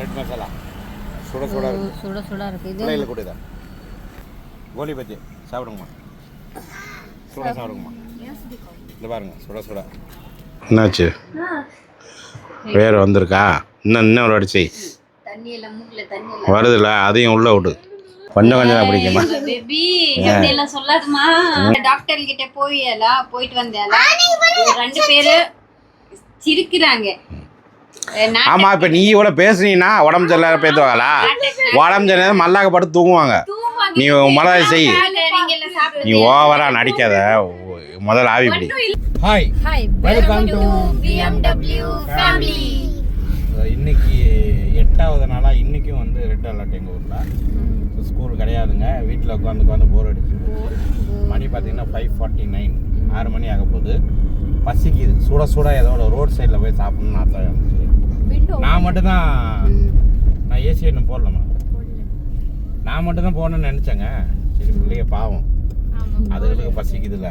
Red masala சுட சுட இருக்கு. சுட சுட இருக்கு. இது பிள்ளைகளை கொடுதா கோலி பஜ்ஜி. சாப்பிடுங்கம்மா. சுட சாப்பிடுங்கம்மா. இந்த பாருங்க சுட சுட. என்னாச்சு? வேறு வந்திருக்கா? இன்னும் இன்னும் ஒரு அடிச்சு வருதுல்ல அதையும் உள்ள விடு. கொஞ்சம் கொஞ்சம் பிடிக்குமா? பேபி எப்படி எல்லாம் சொல்லாதுமா. டாக்டர் கிட்ட போயலா போயிட்டு வந்தேலா. ரெண்டு பேரு சிரிக்கிறாங்க. ஆமா இப்ப நீ இவ்வளோ பேசுனீங்கன்னா உடம்பு சரியில்லாத பேத்துவாங்களா உடம்பு சரியில்லாத மல்லாக்க படுத்து தூங்குவாங்க. நீ மொதல் செய். நீ ஓவரா நடிக்காத. முதல்ல ஆவி பிடி. Hi Hi, Welcome to BMW family. இன்னைக்கு எட்டாவது நாளா இன்னைக்கும் வந்து ரெட் அலர்ட் எங்கள் ஊரில். ஸ்கூல் கிடையாதுங்க. வீட்டில் உட்காந்து உட்காந்து போர் அடிச்சு மணி பார்த்தீங்கன்னா ஃபைவ் ஃபார்ட்டி நைன் ஆறு மணி ஆக போகுது பசிக்குது. சுட சுட ஏதோ ரோட் சைடில் போய் சாப்பிடணும்னு ஆசை இருந்துச்சு. நான் மட்டும்தான் நான் ஏசி இன்னும் போடலாமா நான் மட்டும்தான் போகணும்னு நினச்சேங்க. சரி பிள்ளைங்க பாவம். அதுகளுக்கு பசிக்குதுல்ல?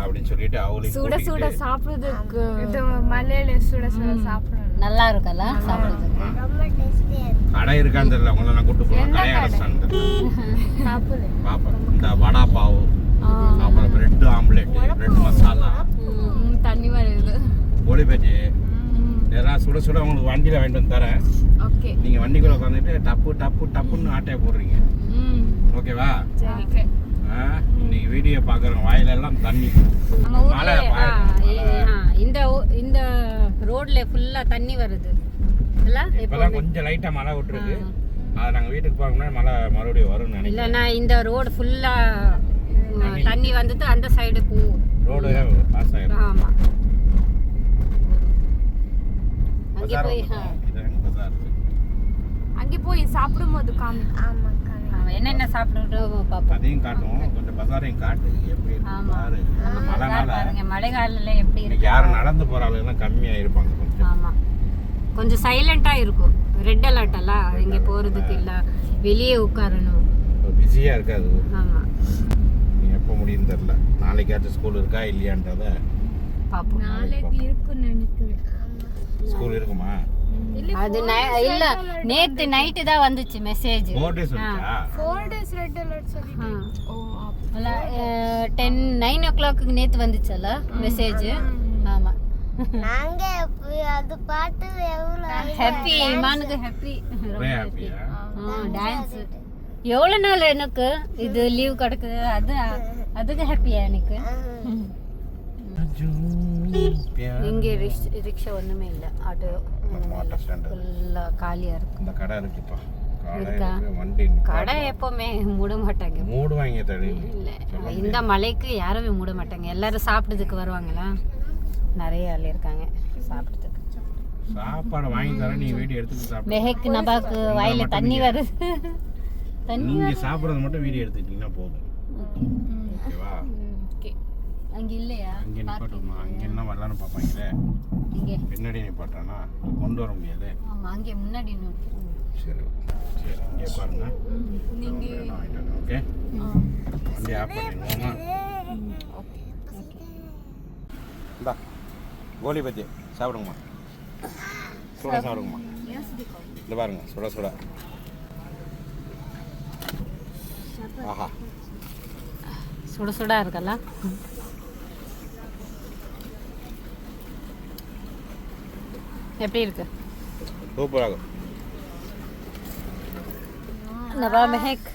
அப்படின்னு சொல்லிட்டு அவளையும் சுட சுட சாப்பிடுறதுக்கு. இது மலையில சுட சுட சாப்பிடணும். நல்லா இருக்குல்ல சாப்பிடுறதுக்கு? கடை இருக்கான்னு தெரியல உங்களை நான் கூட்டு போகணும். கடை? அடைச்சான்னு தெரியல. சாப்பிடு. பாப்பேன் இந்த வடா பாவு அப்புறம் பிரெட் ஆம்லெட் பிரெட் மசாலா தண்ணி வருது கோழி இதெல்லாம் சுட சுட உங்களுக்கு வண்டியில் வாங்கிட்டு வந்து தரேன். ஓகே. நீங்கள் வண்டிக்குள்ள உட்காந்துட்டு டப்பு டப்பு டப்புன்னு ஆட்டையை போடுறீங்க. ம். ஓகேவா? சரி ஆ, இன்னைக்கு வீடியோ பார்க்குறோம் வாயிலெல்லாம் தண்ணி. மழை, இந்த இந்த ரோட்ல ஃபுல்லா தண்ணி வருது. இல்ல இப்போதான் கொஞ்சம் லைட்டாக மழை விட்டுருக்கு அது நாங்கள் வீட்டுக்கு போக முன்னாடி மழை மறுபடியும் வரும்னு நினைக்கிறேன். இல்லைன்னா இந்த ரோடு ஃபுல்லா தண்ணி. வந்துட்டு அந்த சைடு போகும். ரோடு பாஸ் ஆகிடும் ஆமா. அங்கே போய் அங்கே போய் சாப்பிடும்போது காமி. ஆமா ஆ, என்னென்ன சாப்பிட்டுட்டோம் பார்ப்போம். அதையும் காட்டுவோம் கொஞ்சம் பஜாரையும் காட்டு. எப்படி. பாரு. அந்த மழைனால பாருங்க. மழை காலில் எப்படி இருக்கு யாரும் நடந்து போற ஆளுங்கெல்லாம் கம்மியாக இருப்பாங்க கொஞ்சம். ஆமா. கொஞ்சம் சைலண்டா இருக்கும். ரெட் அலர்ட் எல்லாம் இங்க போறதுக்கு இல்ல. வெளியே உட்காரணும். பிஸியாக இருக்காது. ஆமா. எப்போ முடியும்னு தெரில நாளைக்காச்சும் ஸ்கூல் இருக்கா இல்லையான்றத பாப்போம் நாளைக்கு இருக்குன்னு நினைக்கிறேன். ஸ்கூல் இருக்குமா? அது நை- இல்ல நேத்து நைட்டு தான் வந்துச்சு மெசேஜ் ஃபோர் டேஸ் வந்துச்சா? ஃபோர் டேஸ் ரெட் அலர்ட் சொல்லி ஓ டென் நைன் ஓ கிளாக்கு நேத்து வந்துச்சுல்ல மெசேஜ் ஆமா. நாங்க அது பாட்டு எவ்வளவு ஹாப்பி இமானுக்கு ஹாப்பி ஒரே ஹாப்பியா டான்ஸ் எவ்வளவு நாள் எனக்கு இது லீவ் கிடக்குது? அது அதுக்கு ஹாப்பியா எனக்கு? இங்கே ரிக்ஷ்- ரிக்ஷா ஒண்ணுமே இல்ல. ஆட்டோ ஆட்டோ ஸ்டாண்டு ஃபுல்லா காலியா இருக்கு. இந்த கடை இருக்குப்பா. கடை எப்பவுமே மூட மாட்டாங்க. மூடுவாங்க இல்ல. இந்த மலைக்கு யாருமே மூட மாட்டாங்க. எல்லாரும் சாப்பிட்டதுக்கு வருவாங்களா? நிறைய ஆள் இருக்காங்க சாப்பிட்டதுக்கு. சாப்பாடு வாங்கி தரேன். நீ வீடியோ எடுத்துட்டு சாப்பிடு. மெஹக் நபாக்கு வாயில தண்ணி வருது. தண்ணி நீங்க சாப்பிட்றது மட்டும் வீடியோ எடுத்துக்கிட்டீங்கன்னா போதும். ஓகேவா? ஓகே அங்க இல்லையா? அங்கே நிப்பாட்டுமா அங்கே என்ன வரலான்னு பார்ப்பாங்களே இங்க. பின்னாடி நிப்பாட்டானா கொண்டு வர முடியாது. ஆமா அங்கே முன்னாடி. சரி சரி இங்கே பாருங்க. ஓகே வண்டி ஆஃப் பண்ணிடுவோமா இந்தா கோலி பஜ்ஜி. சாப்பிடுங்கம்மா. சுட சாப்பிடுங்கம்மா. இந்த பாருங்க சுட சுட. ஆஹா. சுட சுடா இருக்கல்ல எப்படி இருக்கு? சூப்பராக நபா மெஹக்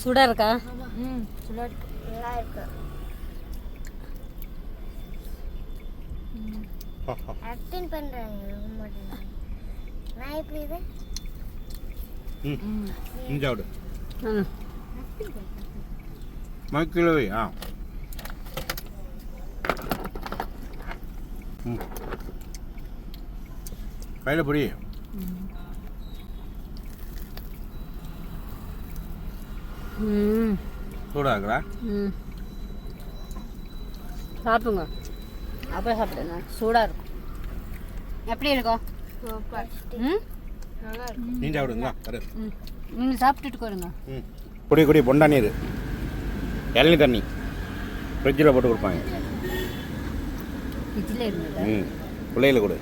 சுடா இருக்கா? ம் சுட நல்லா இருக்கு. ஆக்டிங் பண்றாங்க நான் எப்படி இது? ம் ம். மைக்கில் வை ஆ ம் கையில் பிடி. சூடாக இருக்குடா ம். சாப்பிடுங்க. அப்புறம் சாப்பிடுங்க. சூடாக இருக்கும். எப்படி இருக்கும்? சூப்பர். ம்? நல்லா இருக்கு நீ சாப்பிடுங்களா நீங்கள் சாப்பிட்டுட்டு கொடுங்க ம். குடி குடி பொண்டா நீர் இளநீ தண்ணி. ஃப்ரிட்ஜில் போட்டு கொடுப்பாங்க. ம். பிள்ளைகளை கொடு.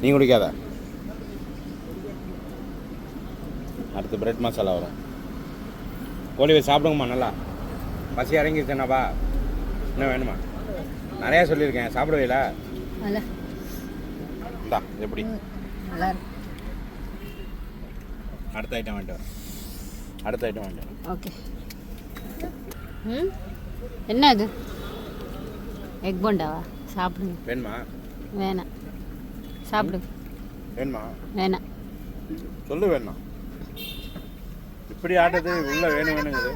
நீ குடிக்காத. அடுத்து பிரெட் மசாலா வரும். கோழி சாப்பிடுங்கம்மா நல்லா. பசி இறங்கிருச்சேனாப்பா என்ன வேணுமா? நிறையா சொல்லியிருக்கேன். சாப்பிடுவீல இந்தா எப்படி? அடுத்த ஐட்டம் வரேன் அடுத்த ஐட்டம் வரேன் ஓகே. ம்? என்ன இது? எக் போண்டாவா? சாப்பிடுங்க. வேணுமா? வேணாம். சாப்பிடுங்க வேணுமா? வேணாம். சொல்லு வேணும்? இப்படி ஆட்டது உள்ள வேணும் வேணுங்குது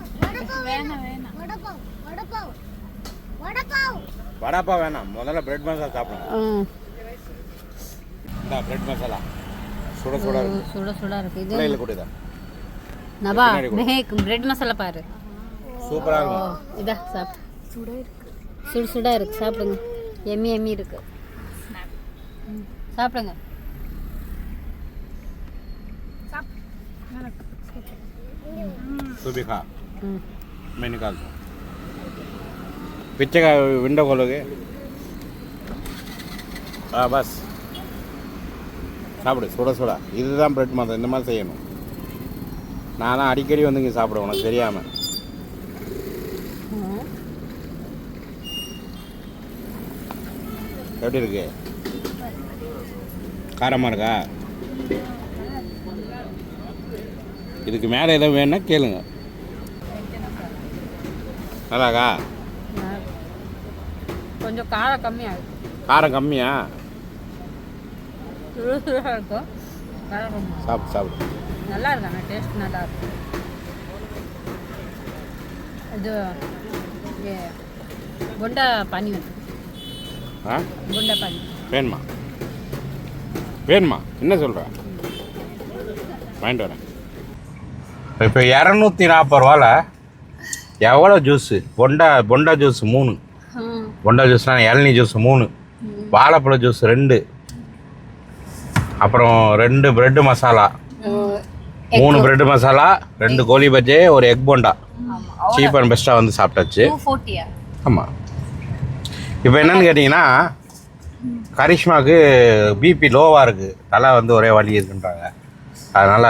வடாப்பா வேணாம். முதல்ல பிரெட் மசாலா சாப்பிடணும். இந்தா பிரெட் மசாலா சுட சுட இருக்கு. சுட சுட இருக்கு. இது பிள்ளைகளை கொடுதா நபா. மேக் பிரெட் மசாலா பாரு. சூப்பராக ஓ இருக்கும் இதா சாப்பிடு சுடு சுடா இருக்கு. சாப்பிடுங்க. எம்மி எம்மி இருக்கு. சாப்பிடுங்க. சுபிகா மெனு கால் பிச்சைகா விண்டோ கொலோगे ஆ பஸ் சாப்பிடு சுட சுட. இதுதான் பிரெட் மாதம் இந்த மாதிரி செய்யணும். நான் தான் அடிக்கடி வந்து இங்கே சாப்பிடுவேன் உனக்கு தெரியாமல் எப்படி இருக்கு? காரமாக இருக்கா? இதுக்கு மேலே எதுவும் வேணும்னா கேளுங்க. நல்லாக்கா கொஞ்சம் காரம் கம்மியாக இருக்கு. காரம் கம்மியா? இருக்கும். காரம் கம்மி சாப்பிடு நல்லா இருக்காங்க டேஸ்ட் நல்லா இருக்கு இது பொண்டா பானி வந்து ஆ? வேணுமா? வேணுமா? என்ன சொல்கிற வாங்கிட்டு வரேன். இப்போ இரநூத்தி நாற்பது ரூபாவில் எவ்வளோ ஜூஸு? பொண்டா பொண்டா ஜூஸ் மூணு. பொண்டா ஜூஸ்னா இளநீ ஜூஸ் மூணு. வாழைப்பழ ஜூஸ் ரெண்டு. அப்புறம் ரெண்டு பிரெட் மசாலா. மூணு பிரெட் மசாலா ரெண்டு கோழி பஜ்ஜி ஒரு எக் போண்டா. சீப் அண்ட் பெஸ்ட்டாக வந்து சாப்பிட்டாச்சு. ஆமாம் இப்போ என்னன்னு கேட்டிங்கன்னா கரிஷ்மாவுக்கு பிபி லோவாக இருக்குது தலை வந்து ஒரே வலி இருக்குன்றாங்க. அதனால்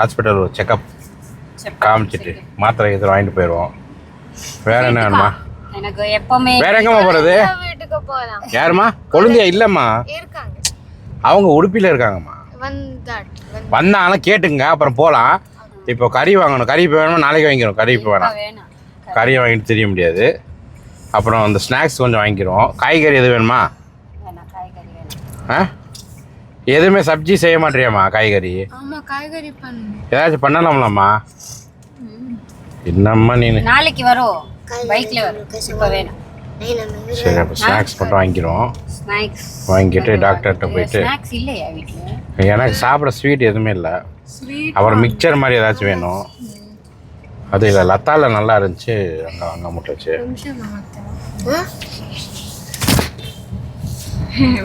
ஹாஸ்பிட்டல் செக்கப் காமிச்சிட்டு மாத்திரை இது வாங்கிட்டு போயிடுவோம் வேற என்ன வேணுமா? எனக்கு எப்பவுமே வேற எங்கம்மா போகிறது வீட்டுக்கு போகலாம் யாரும்மா? கொழுந்தியா இல்லைம்மா? இருக்காங்க. அவங்க உடுப்பியில் இருக்காங்கம்மா. வந்தாலும் கேட்டுங்க அப்புறம் போகலாம் இப்போ கறி வாங்கணும். கறி இப்போ வேணுமா? நாளைக்கு வாங்கிக்கிறோம் கறி இப்போ வேணாம். கறியை வாங்கிட்டு தெரிய முடியாது. அப்புறம் அந்த ஸ்நாக்ஸ் கொஞ்சம் வாங்கிக்கிறோம். காய்கறி எது வேணுமா? வேணாம் காய்கறி வேணாம். ஆ? எதுவுமே சப்ஜி செய்ய மாட்டியாம்மா காய்கறி? ஆமா காய்கறி பண்ணுங்க ஏதாச்சும் பண்ணலாம்லாம்மா. என்னம்மா நீ நாளைக்கு வரும். பைக்ல வரும். இப்போ வேணாம். சரி அப்போ ஸ்நாக்ஸ் மட்டும் வாங்கிக்கிறோம். ஸ்நாக்ஸ் வாங்கிட்டு டாக்டர்கிட்ட போயிட்டு. ஸ்நாக்ஸ் இல்லையா வீட்டில் எனக்கு சாப்பிட ஸ்வீட் எதுவுமே இல்லை. அப்புறம் மிக்சர் மாதிரி ஏதாச்சும் வேணும். அது இல்லை லத்தால நல்லா இருந்துச்சு. அங்கே அங்கே முட்டுச்சு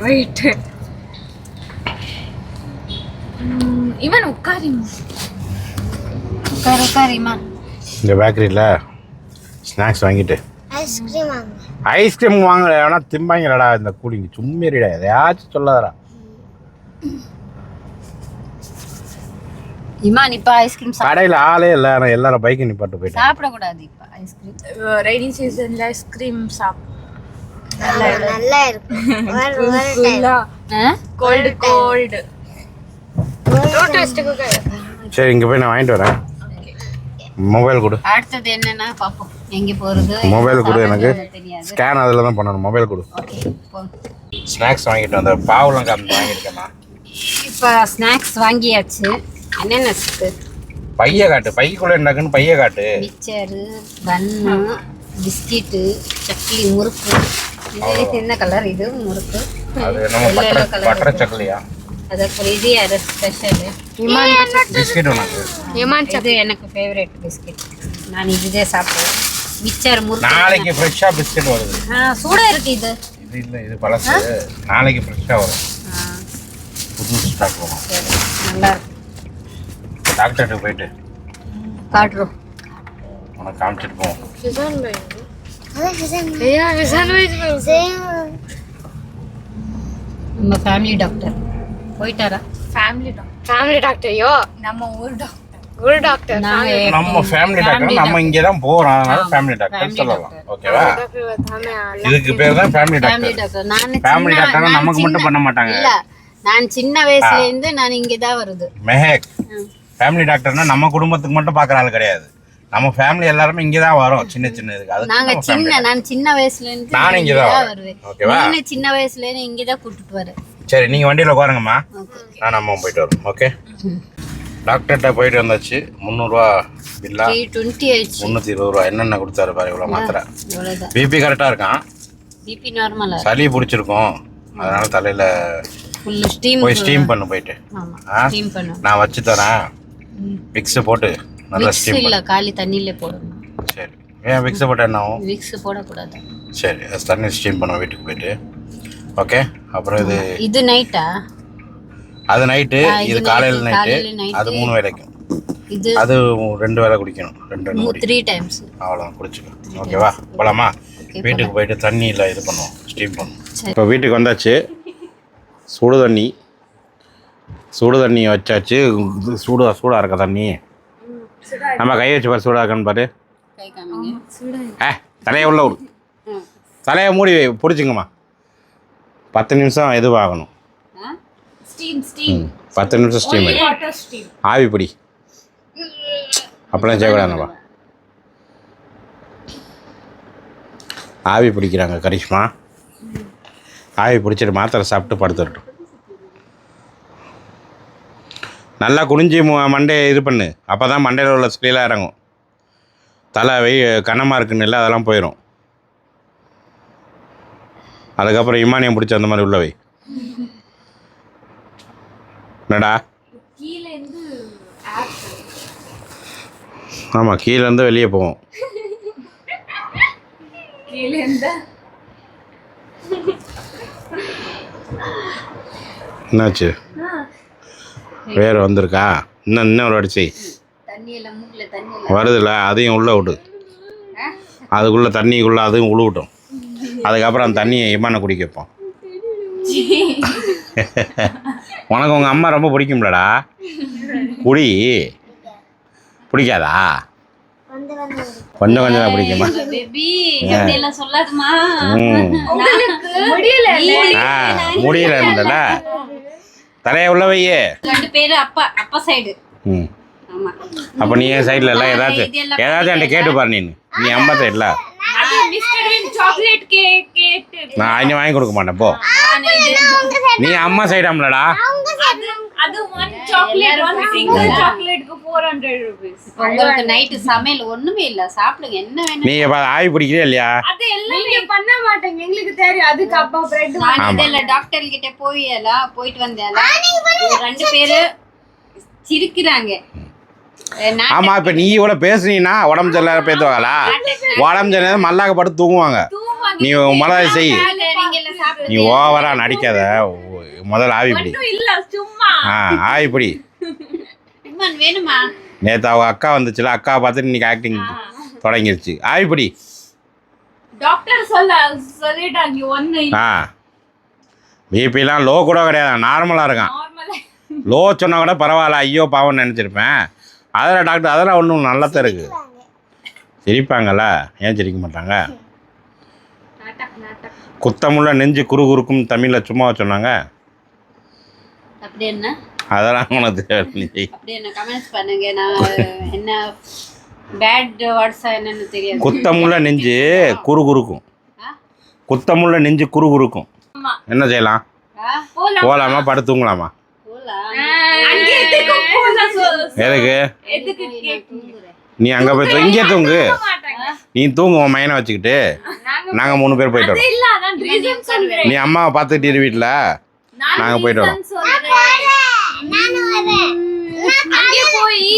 வெயிட் இவன் உட்காரி. உட்காரு உட்காரிம்மா இந்த பேக்கரியில் ஸ்நாக்ஸ் வாங்கிட்டு. ஐஸ்கிரீம் வாங்க. ஐஸ்கிரீம் வாங்கல வேணா திம்பாங்கடா இந்த கூலிங்க சும்மிரிடா எதையாச்சும் சொல்லாதடா. இமான் இப்போ ஐஸ்கிரீம் கடையில் ஆளே இல்லை நான் எல்லாரும் பைக்கு நிப்பாட்டு போயிட்டேன் சாப்பிடக்கூடாது இப்போ ஐஸ்கிரீம் ரெய்னி சீசன்ல ஐஸ்கிரீம் சாப்பிட்டு நல்லா இருக்கும். கோல்டு கோல்டு சரி இங்கே போய் நான் வாங்கிட்டு வரேன். மொபைல் கொடு. அடுத்தது என்னன்னா பார்ப்போம் எங்கே போகிறது மொபைல் கொடு எனக்கு. ஸ்கேன் அதில் தான் பண்ணணும். மொபைல் கொடு. ஸ்நாக்ஸ் வாங்கிட்டு வந்த பாவலம் காமி வாங்கியிருக்கேண்ணா இப்போ ஸ்நாக்ஸ் வாங்கியாச்சு. என்னென்ன பைய காட்டு பைக்குள்ளே என்னக்குன்னு பைய காட்டு மிக்சரு பன்னு பிஸ்கெட்டு சக்லி முறுக்கு. இது என்ன கலர் இது முறுக்கு. அது Yellow பட்டர். பட்டர் சக்கலியா? அதுக்கப்புறம் இது யாரு ஸ்பெஷலு பிஸ்கெட் உனக்கு. ஏமான் இது எனக்கு ஃபேவரட் பிஸ்கெட். நான் இதுதே சாப்பிடுவேன். மிக்சர் முறுக்கு நாளைக்கு ஃப்ரெஷ்ஷாக பிஸ்கெட் வருது. சூடாக இருக்கு இது. இது இல்லை இது பழசு. நாளைக்கு ஃப்ரெஷ்ஷாக வரும். புது ஸ்டாக் வரும் நல்லா இருக்கு. டாக்டர்கிட்ட போயிட்டு. காட்டுறோம் உனக்கு காமிச்சிட்டு போவோம். பாய். ஐயா பாய். நம்ம ஃபேமிலி டாக்டர் போயிட்டாரா? ஃபேமிலி டாக்டர் ஃபேமிலி டாக்டரையோ நம்ம ஊர் டாக்டர் ஒரு டாக்டர் நம்ம ஃபேமிலி டாக்டர் நம்ம இங்கே தான் போகிறோம் அதனால ஃபேமிலி டாக்டர் சொல்லலாம். ஓகேவா டாக்டர் இதுக்கு பேர் தான் ஃபேமிலி ஃபேமிலி டாக்டர் டாக்டர் நான் ஃபேமிலி சின்ன- டாக்டர் நான் நமக்கு மட்டும் பண்ண மாட்டாங்க. இல்ல நான் சின்ன வயசுல இருந்து நான் இங்க தான் வருது. மெஹேக். ஃபேமிலி டாக்டர்னா நம்ம குடும்பத்துக்கு மட்டும் பார்க்குற ஆள் கிடையாது. நம்ம ஃபேமிலி எல்லாருமே இங்கே தான் வரோம். சின்ன சின்ன இதுக்கு. அதுக்கு நாங்க நம்ம சின்ன நான் சின்ன வயசுல இருந்து நானும் இங்க தான் வரேன். வருவேன். ஓகேவா? சின்ன வயசுல இருந்து இங்க தான் கூட்டிட்டு வரேன் சரி நீங்கள் வண்டியில் உட்காருங்கம்மா. நான் அம்மா போயிட்டு வரோம் ஓகே டாக்டர்கிட்ட போயிட்டு வந்தாச்சு. முந்நூறுரூவா பில்லா. முந்நூற்றி இருபது ரூபா. என்னென்ன கொடுத்தாரு பாரு இவ்வளோ மாத்திரை. பிபி கரெக்டாக இருக்கான். பிபி நார்மலா சளி பிடிச்சிருக்கும். அதனால தலையில் ஸ்டீம் போய் ஸ்டீம் பண்ணு போயிட்டு. நான் வச்சு தரேன். விக்ஸை போட்டு நல்லா ஸ்டீம் இல்ல காலி தண்ணியில போடணும். சரி. ஏன் விக்ஸை போட்டு என்ன ஆகும்? விக்ஸ் போடக்கூடாது. சரி அது தண்ணி ஸ்டீம் பண்ண வீட்டுக்கு போயிட்டு. ஓகே அப்புறம் இது இது நைட்டா அது நைட்டு இது காலையில் நைட்டு. அது மூணு வேலைக்கும் இது அது ரெண்டு வேலை குடிக்கணும். ரெண்டு த்ரீ டைம்ஸ் அவ்வளோதான் குடிச்சுக்கோ. ஓகேவா போகலாமா வீட்டுக்கு போயிட்டு தண்ணியில் இது பண்ணுவோம் ஸ்டீம் பண்ணுவோம். சரி. இப்போ வீட்டுக்கு வந்தாச்சு. சுடு தண்ணி. சுடு தண்ணி வச்சாச்சு. இது சூடா சூடாக இருக்க தண்ணி? நம்ம கை வச்சு பாரு சூடாக இருக்கான்னு பாரு. கை காமிங்க. ஏ தலையை உள்ள விடு. தலையை மூடி பிடிச்சிங்கம்மா. பத்து நிமிஷம் இதுவாகணும் ஆ? Steam steam. ம் பத்து நிமிஷம் ஸ்டீம் ஆவி பிடி அப்படிலாம் செய்யக்கூடாதுப்பா ஆவி பிடிக்கிறாங்க கரிஷ்மா. ஆவி பிடிச்சிட்டு மாத்திரை சாப்பிட்டு படுத்துடட்டும் நல்லா குனிஞ்சி மு- மண்டையை இது பண்ணு. அப்போ தான் மண்டையில் உள்ள ஸ்க்ரீலாக இறங்கும். தலை வெய் கனமாக இருக்குன்னு இல்லை அதெல்லாம் போயிடும் அதுக்கப்புறம் இமானியம் பிடிச்சி அந்த மாதிரி உள்ள வை. என்னடா? ஆமாம் கீழேருந்து வெளியே போவோம். என்னாச்சு? வேறு வந்திருக்கா? இன்னும் இன்னும் ஒரு அடிச்சு வருதுல்ல அதையும் உள்ளே விடு. அதுக்குள்ளே தண்ணிக்குள்ளே அதுவும் உழுவிட்டோம். அதுக்கப்புறம் அந்த தண்ணியை இமான குடிக்க வைப்போம். உனக்கு உங்கள் அம்மா ரொம்ப பிடிக்கும்லடா. குடி. பிடிக்காதா? கொஞ்சம் கொஞ்சம் தான் பிடிக்குமா? முடியல ஆ முடியலன்றல தலையை உள்ள வையே. ரெண்டு பேரு அப்பா அப்பா சைடு ம். ஆமா. அப்போ நீ என் சைடில் எல்லாம் ஏதாச்சும் ஏதாச்சும் என்கிட்ட கேட்டு பாரு நீ நீ அம்மா சைடில் சாக்லேட் கேக் நான் வாங்கி கொடுக்க மாட்டேன் போ. நீ அம்மா சைடாம்லடா அது ஒன் சாக்லேட் ஒன் சிங்கிள் சாக்லேட்க்கு ஃபோர் ஹண்ட்ரட் ருபீஸ் உங்களுக்கு நைட்டு சமையல் ஒண்ணுமே இல்ல. சாப்பிடுங்க. என்ன வேணும் ஆவி இல்லையா? அது எல்லாமே பண்ண மாட்டேங்க. எங்களுக்கு தெரியும். அதுக்கு அப்பா பிரெட் நான் ஆமா. இதெல்லாம் டாக்டர் கிட்ட போயலா போயிட்டு வந்தேல. ஒரு ரெண்டு பேரு சிரிக்கிறாங்க. ஆமா இப்போ நீ இவ்வளோ பேசுனீன்னா உடம்பு சரியில்லாத பேத்துவாங்களா உடம்பு சரியில்லாத மல்லாக்க படுத்து தூங்குவாங்க. நீ முதல்ல செய். நீ ஓவரா நடிக்காத. முதல்ல ஆவி பிடி இல்ல சும்மா. ஆ ஆவி பிடி இம்மான் வேணுமா? நேற்று அவங்க அக்கா வந்துச்சுல அக்கா பார்த்துட்டு இன்னைக்கு ஆக்டிங் தொடங்கிருச்சு. ஆவி பிடி டாக்டர் சொல்ல சொல்லிட்டாங்க ஒன்னு ஆ. பிபிலாம் லோ கூட கிடையாது நார்மலாக இருக்கான். நார்மலா லோ சொன்னா கூட பரவாயில்ல. ஐயோ பாவம்னு நினச்சிருப்பேன். அதெல்லாம் டாக்டர் அதெல்லாம் ஒன்றும் நல்லா தான் இருக்குது சிரிப்பாங்கல்ல? ஏன் சிரிக்க மாட்டாங்க? குத்தமுள்ள நெஞ்சு குறு குறுக்கும் தமிழில் சும்மா சொன்னாங்க. அப்படி என்ன? அதெல்லாம் உனக்கு தேவை நீ. செய். அப்படி என்ன கமெண்ட்ஸ் பண்ணுங்க. நான் என்ன பேட் வேர்ட்ஸா என்னன்னு தெரியாது. குத்தமுள்ள நெஞ்சு குறு குறுக்கும்? குத்தமுள்ள நெஞ்சு குறு குறுக்கும் என்ன செய்யலாம்? போகலாமா படுத்து தூங்கலாமா? போலாம். அங்க எதுக்கு? நீ அங்கே போய் இங்கே தூங்கு. மாட்டாங்க நீ தூங்கு உன் மையனை வச்சுக்கிட்டு. நாங்கள் மூணு பேர் போயிட்டு வரோம். நீ அம்மாவை பார்த்துட்டு இரு வீட்டில் நாங்கள் போயிட்டு வரோம். போய்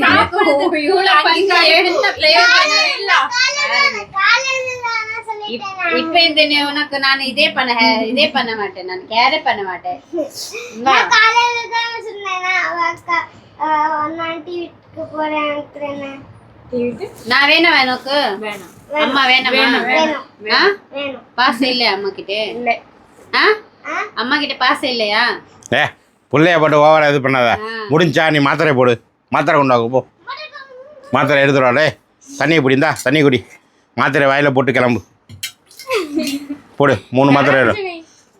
சாப்பிடுறதுக்கு அங்க எடுத்த பிரயோஜனம் இல்ல காலையில நான் இந்த நீ உனக்கு நான் இதே பண்ண இதே பண்ண மாட்டேன் நான் கேரே பண்ண மாட்டேன். நான் காலையில தான் சொன்னேன் அக்கா நான் வீட்டுக்கு போறேன் நான் வேணும் எனக்கு வேணாம். அம்மா வேணாமா? வேணும் பாசம் இல்லையா அம்மா கிட்ட இல்ல? அம்மா கிட்ட பாசம் இல்லையா? ஏ புள்ளைய போட்டு ஓவரா இது பண்ணாத. முடிஞ்சா நீ மாத்திரை போடு. மாத்திரை கொண்டாங்க போ. மாத்திரை எடுத்துடா டே தண்ணியை பிடிந்தா தண்ணி குடி. மாத்திரை வாயில் போட்டு கிளம்பு. போடு மூணு மாத்திரை.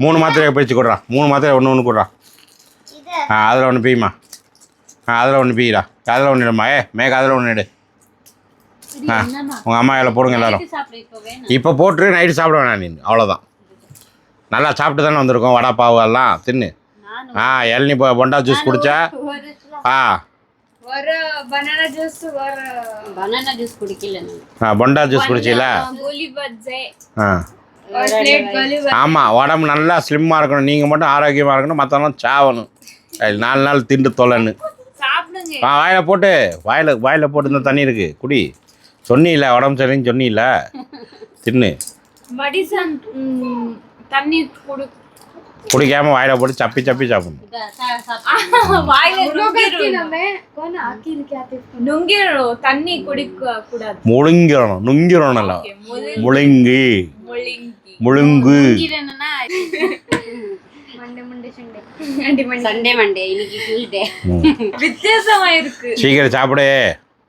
மூணு மாத்திரையை பிரித்து கொடுறா. மூணு மாத்திரை ஒன்று ஒன்று கொடுறா. இது. ஆ அதில் ஒன்று பீமா ஆ அதில் ஒன்று பீடா. அதில் ஒன்று எடுமா ஏ மேக அதில் ஒன்று எடு. ஆ உங்கள் அம்மா இதில் போடுங்க எல்லாரும். சாப்பிட இப்போ வேணும். இப்போ போட்டு நைட்டு சாப்பிட வேணாம் நீ அவ்வளோதான் நல்லா சாப்பிட்டு தானே வந்திருக்கோம் வடை பாவு எல்லாம். தின்னு. ஆ இளநீ பொண்டா ஜூஸ் குடிச்சா? ஒரு ஆ. ஒரு பனானா ஜூஸ் ஒரு பனானா ஜூஸ் குடிக்கல நான். ஆ பொண்டா ஜூஸ் குடிச்சில? கோலி பஜ்ஜை. ஆ. ஆமாம் உடம்பு நல்லா ஸ்லிம்மாக இருக்கணும். நீங்கள் மட்டும் ஆரோக்கியமாக இருக்கணும். மற்றவங்களாம் சாவணும். நாலு நாள் திண்டு தொலைன்னு. ஆ வாயில் போட்டு. வாயில் வாயில் போட்டு இந்த தண்ணி இருக்குது குடி. சொன்னியில்ல உடம்பு சரின்னு சொன்னியில்ல தின்னு. தண்ணி குடு குடிக்காமல் வாயில் போட்டு சப்பி சப்பி சாப்பிடணும் தண்ணி குடிக்க கூடாது முழுங்கிடணும் நுங்கிடணும்ல முழு- முழுங்கி முழுங்கி சீக்கிரம் சாப்பிடு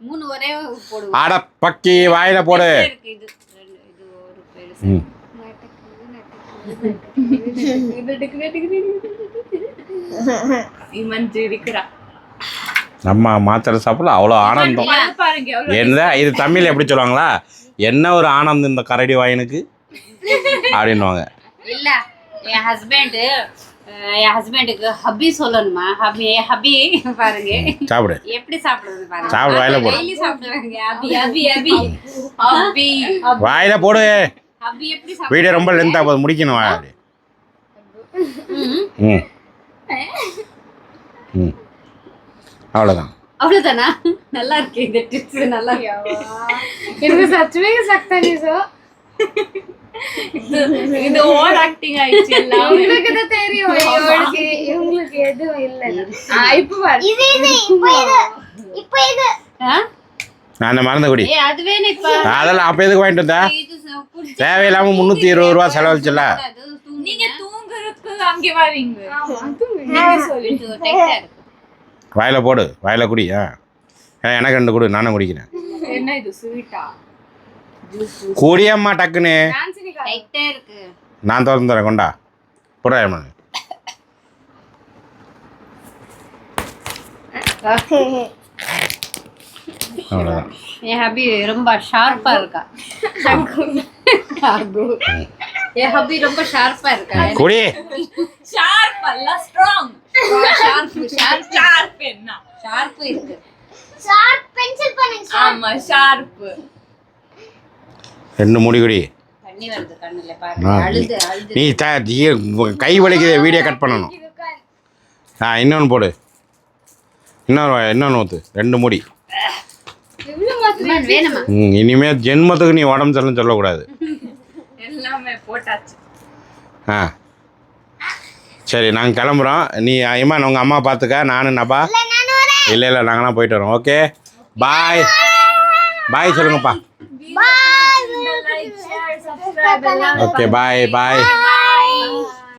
மூணு ஒரே போடுவோம் அட பக்கி வாயில போடு இருக்கு இது ரெண்டு இது ஒரு பெருசு ம். இமஞ்சு இருக்கிறா நம்ம மாத்திரை சாப்பிடல அவ்வளோ ஆனந்தம். என்ன இது தமிழ் எப்படி சொல்லுவாங்களா? என்ன ஒரு ஆனந்தம் இந்த கரடி வாயனுக்கு? அப்படின்னுவாங்க. இல்ல என் ஹஸ்பண்ட் என் ஹஸ்பண்டுக்கு ஹப்பி சொல்லணுமா? ஹப்பி ஹப்பி பாருங்க. சாப்பிடு. எப்படி சாப்பிடுறது பாருங்க. சாப்பிடு, வாயில போடு. சாப்பிடுவாங்க. ஹப்பி ஹப்பி ஹப்பி ஹப்பி வாயில போடு. சாப்பிடு வீடியோ ரொம்ப லென்த்தாக ஆகும் முடிக்கணும்? அப்படி ம். ம். அவ்வளோதான் அவ்வளோதானா நல்லா இருக்கு இந்த டிப்ஸ் நல்லா எனக்கு சச்சுவே சக்தா சோ. இது ஓவர் ஆக்டிங் ஆயிடுச்சு உங்களுக்கு தான் தெரியும் இவங்களுக்கு இவங்களுக்கு எதுவும் இல்லை. இப்போ இப்போ இது இப்போ இது. நான் மருந்து குடி அதெல்லாம் அப்போ எதுக்கு வாங்கிட்டு வந்தா? இது ச- குடிச்சு தேவையில்லாமல் முந்நூற்றி இருபது ரூபா செலவழிச்சுல. வாயில போடு. வாயில குடி எனக்கு ரெண்டு கொடு நானும் குடிக்கிறேன். என்ன இது ஸ்வீட்டா குடியம்மா டக்குன்னு. நான் திறந்து தரேன் கொண்டா. போடா ஏம்மா அவ்வளோதான் என் ஹபி ரொம்ப ஷார்ப்பா இருக்கா? அகு. என் ஹபி ரொம்ப ஷார்ப்பா இருக்கா? குடி. ஷார்ப் அல்ல ஸ்ட்ராங் ஷார்ப் ஷார்ப் ஷார்ப் என்ன? ஷார்ப் இருக்கு. ஷார்ப் பென்சில் பண்ணுங்க ஆமா ஷார்ப் ரெண்டு முடி குடி. தண்ணி வருது கண்ணுல பாரு ஆ, அழுது அழுது. நீ கை வலிக்குது வீடியோ கட் பண்ணணும். ஆ இன்னொன்று போடு. இன்னொரு இன்னொன்று ஊற்று ரெண்டு முடி. அம்மா, வேணுமா? ம் இனிமேல் ஜென்மத்துக்கு நீ உடம்பு சரியில்லைன்னு சொல்லக்கூடாது. எல்லாமே போட்டாச்சு. ஆ. சரி நாங்கள் கிளம்புறோம். நீ இமான் உங்கள் அம்மா பார்த்துக்க. நானும் நபா. இல்லை இல்லை நாங்களாம் போயிட்டு வரோம். ஓகே? பாய். பாய் சொல்லுங்கப்பா. லைக் ஷேர் சப்ஸ்கிரைப் எல்லாம் ஓகே பாய். பாய்.